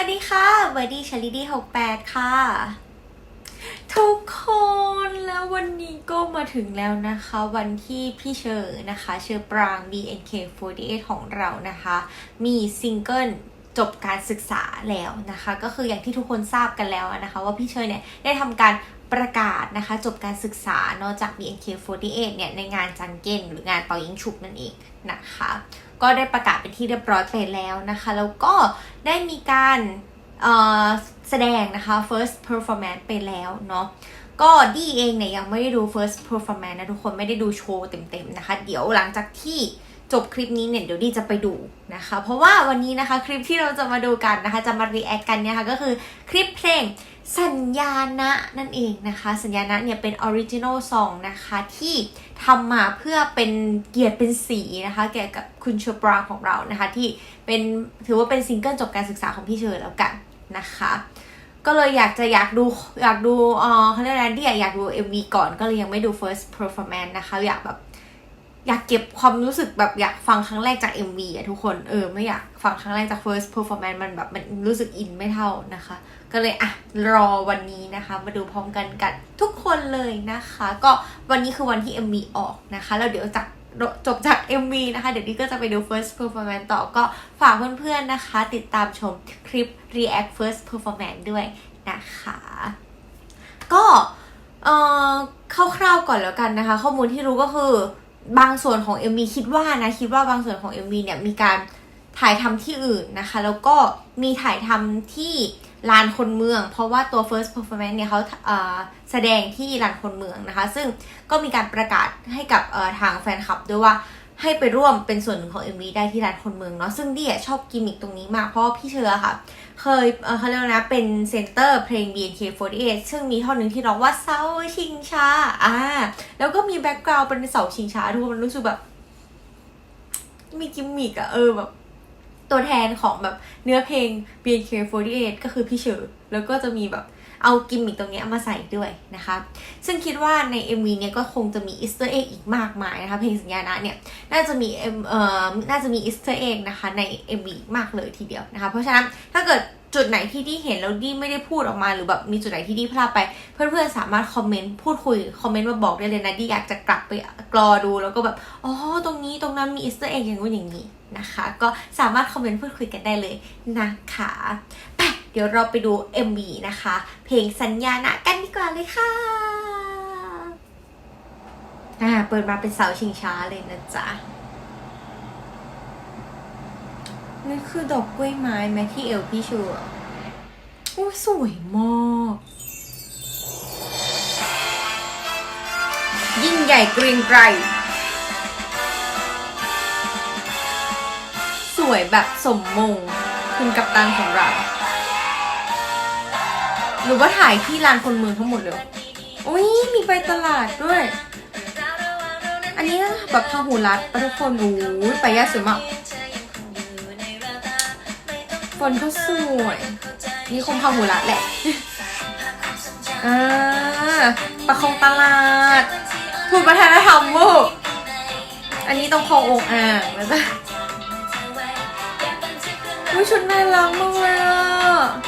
วัสดีค่ะเบอร์ดี้ชลิดี้68ค่ะ ทุกคนแล้ววันนี้ก็มาถึงแล้วนะคะ วันที่พี่เชอร์นะคะ เชอร์ปราง BNK48 ของเรานะคะ มีซิงเกิลจบการศึกษาแล้วนะคะ ก็คืออย่างที่ทุกคนทราบกันแล้วนะคะ ว่าพี่เชอร์เนี่ยได้ทำการ ประกาศนะคะ จบการศึกษานอกจาก BNK48 เนี่ย ในงานจังเก้นหรืองานเป่ายิงฉุบนั่นเองนะคะ ก็ได้ประกาศเป็นที่เรียบร้อยไปแล้วนะคะ แล้วก็ได้มีการแสดงนะคะ first performance ไปแล้วเนาะก็ดีเองเนี่ยยังไม่ได้ดู first performance นะทุกคนไม่ได้ดูโชว์เต็มๆนะคะ เดี๋ยวหลังจากที่จบคลิปนี้เนี่ยเดี๋ยวดีจะไปดูนะคะ เพราะว่าวันนี้นะคะคลิปที่เราจะมาดูกันนะคะ จะมา react กันเนี่ยค่ะก็คือคลิปเพลง สัญญาณะนั่นเองนะคะ สัญญาณะเนี่ยเป็น original song นะคะที่ทำมาเพื่อเป็นเกียรติเป็นสีนะคะ แก่กับคุณเชอร์ปรางของเรานะคะ ที่เป็นถือว่าเป็นซิงเกิลจบการศึกษาของพี่เชอร์แล้วกันนะคะ ก็เลยอยากจะอยากดูอยากดูเออเขาเรียกอะไรที่อยากดู MV ก่อนก็เลยยังไม่ดู first performance นะคะ อยากแบบ อยากเก็บความรู้สึกแบบอยากฟังครั้งแรกจาก MV อะทุกคนเออไม่อยากฟังครั้งแรกจาก first performance มันแบบมันรู้สึกอินไม่เท่านะคะ ก็เลยอะรอวันนี้นะคะ มาดูพร้อมกันกันทุกคนเลยนะคะ ก็วันนี้คือวันที่ MV ออกนะคะแล้วเดี๋ยวจากจบจาก MV นะคะ เดี๋ยวนี้ก็จะไปดู first performance ต่อก็ฝากเพื่อนๆนะคะ ติดตามชมคลิป react first performance ด้วยนะคะ ก็เอ่อคร่าวๆก่อนแล้วกันนะคะ ข้อมูลที่รู้ก็คือ บางส่วนของ MV คิดว่านะคิดว่าบางส่วนของ MV เนี่ยมีการถ่ายทำที่อื่นนะคะ แล้วก็มีถ่ายทำที่ลานคนเมือง เพราะว่าตัว first performance เนี่ยเขาเแสดงที่ลานคนเมืองนะคะ ซึ่งก็มีการประกาศให้กับทางแฟนคลับด้วยว่าให้ไปร่วมเป็นส่วนหนึ่งของ MV ได้ที่ลานคนเมืองเนาะซึ่งดีอะชอบกิมมิคตรงนี้มากเพราะว่าพี่เชอค่ะ เคยเขาเรียกนะเป็นเซนเตอร์เพลง BNK48 ซึ่งมีท่อนหนึ่งที่ร้องว่าเสาชิงช้าอ่าแล้วก็มีแบ็กกราวด์เป็นเสาชิงช้าทุกคนมันรู้สึกแบบ มีกิมมิกอะเออแบบตัวแทนของแบบเนื้อเพลง BNK48 ก็คือพี่เฉอแล้วก็จะมีแบบ เอากิมมิคตรงนี้มาใส่ด้วยนะคะ ซึ่งคิดว่าใน MV เนี้ยก็คงจะมีอีสเตอร์เอ็กอีกมากมายนะคะ เพลงสัญญาณะเนี่ย น่าจะมีเอ็มเอ่อน่าจะมีอีสเตอร์เอ็กนะคะใน MV มากเลยทีเดียวนะคะ เพราะฉะนั้นถ้าเกิดจุดไหนที่ดีเห็นแล้วดีไม่ได้พูดออกมาหรือแบบมีจุดไหนที่ดีพลาดไป เพื่อนๆสามารถคอมเมนต์พูดคุยคอมเมนต์มาบอกได้เลยนะดีอยากจะกลับไปกรอดูแล้วก็แบบอ๋อตรงนี้ตรงนั้นมีอีสเตอร์เอ็กอย่างนู้นอย่างนี้นะคะ ก็สามารถคอมเมนต์พูดคุยกันได้เลยนะคะ เดี๋ยวเราไปดู MV นะคะ เพลงสัญญาณะกันดีกว่าเลยค่ะ อ่า เปิดมาเป็นเสาชิงช้าเลยนะจ๊ะนี่คือดอกกล้วยไม้ไหมที่เอวพี่ชัวโอ้สวยมากยิ่งใหญ่เกรียงไกรสวยแบบสมมงคุณกัปตันของเรา หรือว่าถ่ายที่ลานคนเมืองทั้งหมดเลยอุ้ยมีไปตลาดด้วย อันนี้แบบพาหูรัดปะทุกคนโอ้ยไปย่าสวยมากฝนก็สวยนี่คงพาหูรัดแหละอ่าประคองตลาดถูกประธานธรรมเวอร์อันนี้ต้องคลององค์อ่างแล้วจ้ะอุ้ยชุดน่ารักมากเลยอะ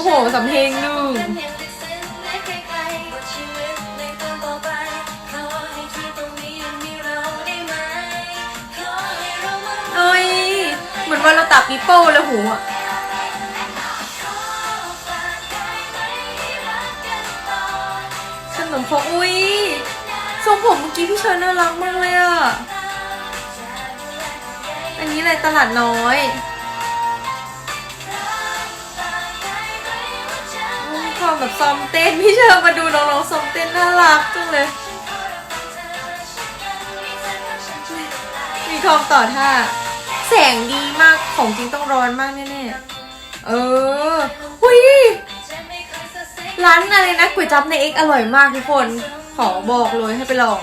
อ้โหสำเพลงหนึ่งเอ้ย เหมือนว่าเราตับปีโป้แล้วหูอะขนมพกอุ้ยทรงผมเมื่อกี้พี่เชิญน่ารักมากเลยอะอันนี้อะไรตลาดน้อย มีความแบบซ้อมเต้นพี่เชิญมาดูน้องๆซ้อมเต้นน่ารักจังเลย มีความต่อท่า แสงดีมากของจริงต้องร้อนมากแน่ๆ เออหุยร้านอะไรนะก๋วยจั๊บในเอ็กอร่อยมากทุกคน ขอบอกเลยให้ไปลอง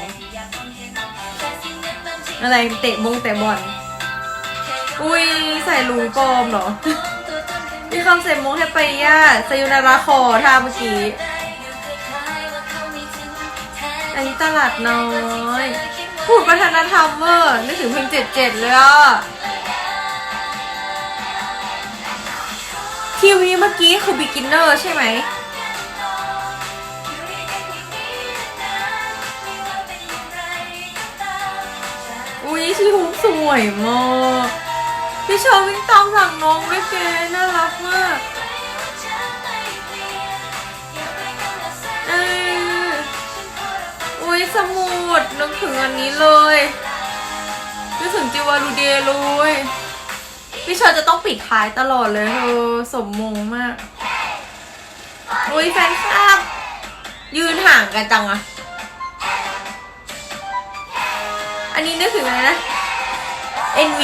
อะไรเตะบงเตะบอล อุ้ยใส่ลุงปลอมเหรอ มีคำใส่มุกให้ไปย่าสยุนาราคอท่าเมื่อกี้อันนี้ตลาดน้อยพูดวัฒนธรรมเวอร์นึกถึงเพลงเจ็ดเจ็ดเลยอะทีวีเมื่อกี้คือบิกินเนอร์ใช่ไหม อุ้ยชีฮุกสวยมาก พี่ชอวิ่งตามหลังน้องด้วยแกน่ารักมากเอ้ยอุ้ยสมุดนึกถึงอันนี้เลยนึกถึงจิวารูเดย์เลยพี่ชอจะต้องปิดท้ายตลอดเลยเธอสมมงมาก อุ้ยแฟนคลับ ยืนห่างกันจังอะอันนี้นึกถึงอะไรนะ NV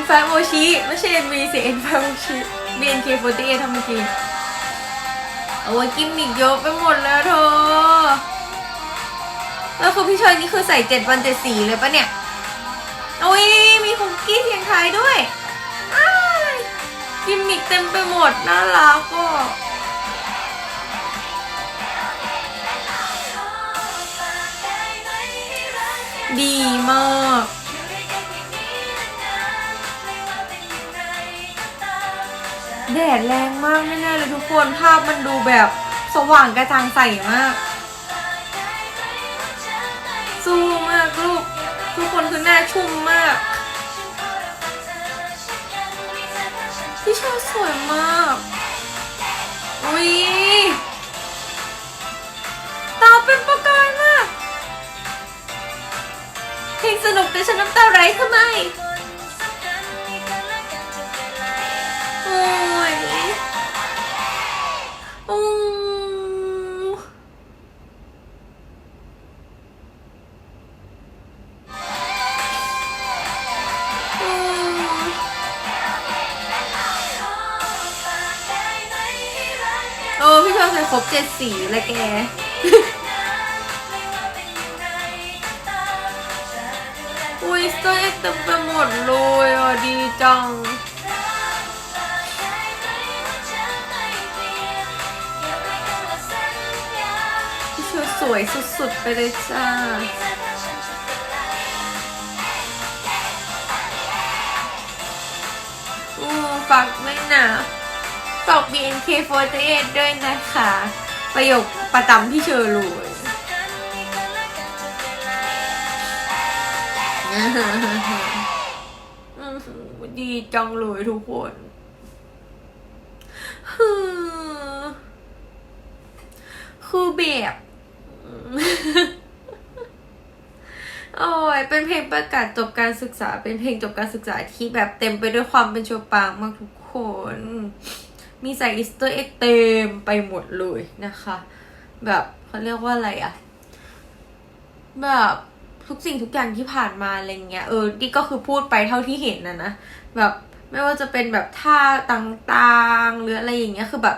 N5 โมชิไม่ใช่ NV สิ N5 โมชิ BNK48 ทำเมื่อกี้โอ้ยกิมมิกเยอะไปหมดแล้วเธอแล้วคือพี่ชอยนี่คือใส่เจ็ดวันเจ็ดสีเลยปะเนี่ยโอ้ยมีคุกกี้เสียงไทยด้วยอ้ายกิมมิกเต็มไปหมดน่ารักก็ดีมาก แดดแรงมากแน่ๆเลยทุกคนภาพมันดูแบบสว่างกระจ่างใสมาก สู้มากลูก ทุกคนคือหน้าชุ่มมากพี่ชอบสวยมากอุ้ยตาเป็นประกายมากเพลงสนุกแต่ฉันน้ำตาไหลทำไม โอ้พี่ชอบใส่ครบเจ็ดสีเลยแก อุ้ยสเตอร์เอ็กเต็มไปหมดเลยอะดีจัง พี่เชอร์สวยสุดๆ ไปเลยจ้าอู้ฝากไม่นะฝา ก BNK48 ด้วยนะคะ ประโยคประจำพี่เชอร์เลยอื้อหือดีจังเลยทุกคนฮือคือแบบโอ้ย เป็นเพลงประกาศจบการศึกษา เป็นเพลงจบการศึกษาที่แบบเต็มไปด้วยความเป็นโชปางมากทุกคน มีใส่อีสเตอร์เอ็กเต็มไปหมดเลยนะคะ แบบเขาเรียกว่าอะไรอะแบบทุกสิ่งทุกอย่างที่ผ่านมาอะไรเงี้ยเออนี่ก็คือพูดไปเท่าที่เห็นนะนะแบบไม่ว่าจะเป็นแบบท่าต่างๆ หรืออะไรอย่างเงี้ยคือแบบ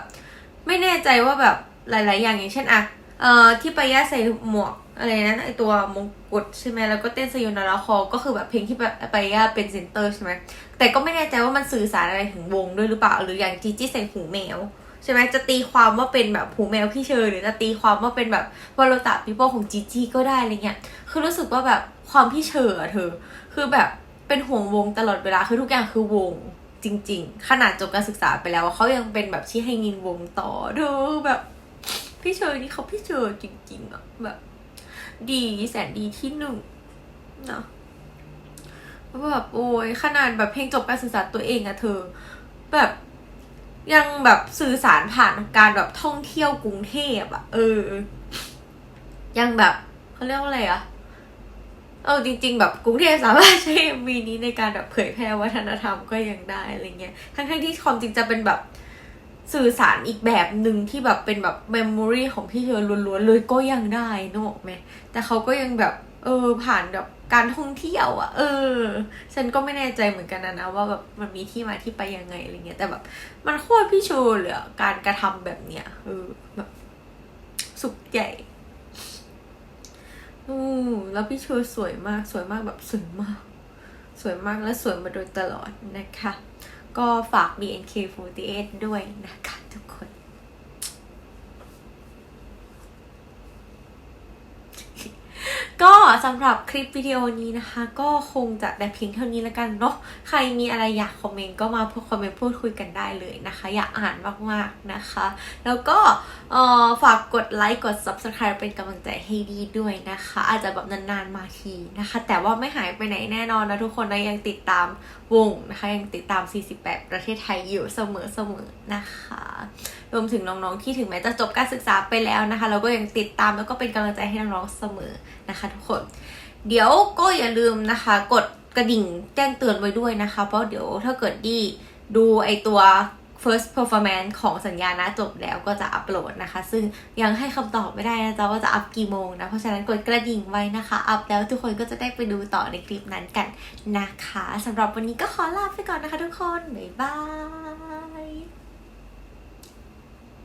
ไม่แน่ใจว่าแบบหลาย ๆ อย่างอย่างเช่นอะเอ่อที่ไปย่าใส่หมวก อะไรนะไอตัวมงกุฎใช่ไหมแล้วก็เต้นสยนาราคอก็คือแบบเพลงที่แบบไปย่าเป็นเซนเตอร์ใช่ไหมแต่ก็ไม่แน่ใจว่ามันสื่อสารอะไรถึงวงด้วยหรือเปล่าหรืออย่างจีจี้ใส่หูแมวใช่ไหมจะตีความว่าเป็นแบบหูแมวพี่เชอร์หรือจะตีความว่าเป็นแบบวอลตาปิโป้ของจีจี้ก็ได้อะไรเงี้ยคือรู้สึกว่าแบบความพี่เชอร์อะเธอ คือแบบเป็นห่วงวงตลอดเวลาคือทุกอย่างคือวงจริง ๆ ขนาดจบการศึกษาไปแล้วเขายังเป็นแบบชี้ให้งินวงต่อเธอแบบพี่เชอร์นี่เขาพี่เชอร์จริงๆอะแบบ ดีแสนดีที่หนึ่งเนาะแบบโอ้ยขนาดแบบเพลงจบการศึกษาตัวเองอะเธอ แบบยังแบบสื่อสารผ่านการแบบท่องเที่ยวกรุงเทพอะเออ ยังแบบเขาเรียกว่าอะไรอะเออจริง ๆ แบบกรุงเทพสามารถใช้ MV นี้ในการแบบเผยแพร่วัฒนธรรมก็ยังได้อะไรเงี้ยทั้งๆที่ความจริงจะเป็นแบบ สื่อสารอีกแบบหนึ่งที่แบบเป็นแบบเมมโมรีของพี่เธอล้วนๆเลยก็ยังได้นกออกไหมแต่เขาก็ยังแบบเออผ่านแบบการท่องเที่ยวอะ่ะ เออ ฉันก็ไม่แน่ใจเหมือนกันนะนะว่าแบบมันมีที่มาที่ไปยังไงอะไรเงี้ยแต่แบบ มันโคตรพี่โชว์เลยอะการกระทำแบบเนี้ยเออแบบสุขใหญ่อือแล้วพี่โชว์สวยมากสวยมากแบบสวยมาก สวยมากและสวยมาโดยตลอดนะคะ ก็ฝาก BNK48 ด้วยนะคะทุกคน ก็ สำหรับคลิปวิดีโอนี้นะคะ ก็คงจะแต่เพียงเท่านี้แล้วกันเนาะใครมีอะไรอยากคอมเมนต์ก็มาพูดคอมเมนต์พูดคุยกันได้เลยนะคะ อยากอ่านมากๆนะคะ แล้วก็ฝากกดไลค์กด subscribe เป็นกำลังใจให้ดีด้วยนะคะ อาจจะแบบนานๆมาทีนะคะ แต่ว่าไม่หายไปไหนแน่นอนนะทุกคนนะยังติดตามวงนะคะยังติดตาม 48 ประเทศไทยอยู่เสมอๆนะคะรวมถึงน้องๆที่ถึงแม้จะจบการศึกษาไปแล้วนะคะ เราก็ยังติดตามแล้วก็เป็นกำลังใจให้น้องๆเสมอนะคะ ทุกคน เดี๋ยวก็อย่าลืมนะคะ กดกระดิ่งแจ้งเตือนไว้ด้วยนะคะ เพราะเดี๋ยวถ้าเกิดดีดูไอตัว first performance ของสัญญานะจบแล้วก็จะอัปโหลดนะคะ ซึ่งยังให้คำตอบไม่ได้นะจ๊ะว่าจะอัพกี่โมงนะ เพราะฉะนั้นกดกระดิ่งไว้นะคะ อัพแล้วทุกคนก็จะได้ไปดูต่อในคลิปนั้นกันนะคะสำหรับวันนี้ก็ขอลาไปก่อนนะคะทุกคน บ๊ายบาย